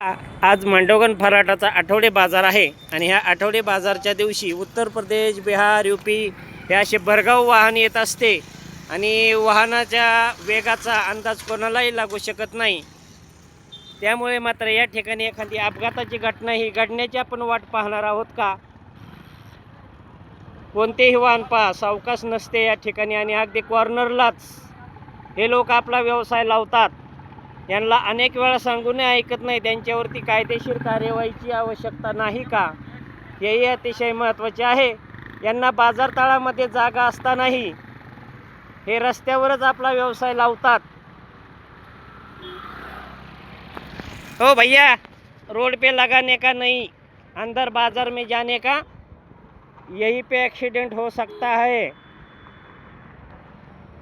आज मांडवगण फराटाचा आठवडे बाजार आहे आणि ह्या आठवडे बाजारच्या दिवशी उत्तर प्रदेश बिहार युपी हे असे भरगाव वाहन येत असते आणि वाहनाच्या वेगाचा अंदाज कोणालाही लागू शकत नाही. त्यामुळे मात्र या ठिकाणी एखादी अपघाताची घटना ही घडण्याची आपण वाट पाहणार आहोत का? कोणतेही वाहन पहा सावकाश नसते या ठिकाणी आणि अगदी कॉर्नरलाच हे लोक आपला व्यवसाय लावतात. यांना अनेक वेळा सांगूनही ऐकत नाही. त्यांच्यावरती कायदेशीर कार्यवाहीची आवश्यकता नाही का? हेही अतिशय महत्त्वाचे आहे. यांना बाजारतळामध्ये जागा असतानाही हे रस्त्यावरच आपला व्यवसाय लावतात. हो भैया रोड पे लगाने का नहीं अंदर बाजार में जाने का यही पे एक्सीडेंट हो सकता है.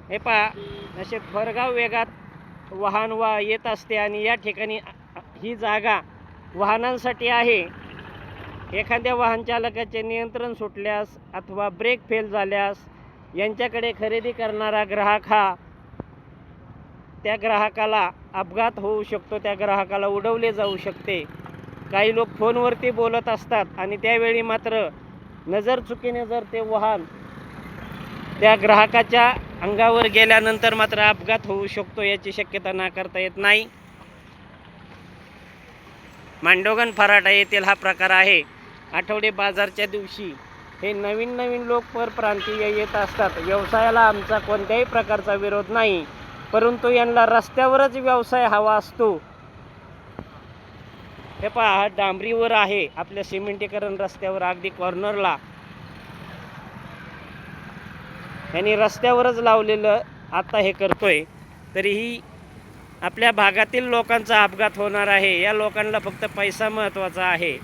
हे पहा असे भरगाव वेगात वाहन वा येत असते आणि या ठिकाणी ही जागा वाहनांसाठी आहे. एखाद्या वाहन चालकाचे नियंत्रण सुटल्यास अथवा ब्रेक फेल झाल्यास यांच्याकडे खरेदी करणारा ग्राहक हा त्या ग्राहकाला अपघात होऊ शकतो त्या ग्राहकाला उडवले जाऊ शकते. काही लोक फोनवरती बोलत असतात आणि त्यावेळी मात्र नजर चुकीने जर ते वाहन त्या ग्राहकाच्या अंगावर गेल्यानंतर मात्र अपघात होऊ शकतो याची शक्यता नाकारता येत नाही. मांडोगण फराटा येथील हा प्रकार आहे. आठवडे बाजारच्या दिवशी हे नवीन नवीन लोक परप्रांतीय येत असतात. व्यवसायाला आमचा कोणत्याही प्रकारचा विरोध नाही परंतु यांना रस्त्यावरच व्यवसाय हवा असतो. हे पहा हा डांबरीवर आहे. आपल्या सिमेंटीकरण रस्त्यावर अगदी कॉर्नरला यांनी रस्त्यावरच लावलेलं आता हे करतोय. तरीही आपल्या भागातील लोकांचा अपघात होणार आहे. या लोकांना फक्त पैसा महत्त्वाचा आहे.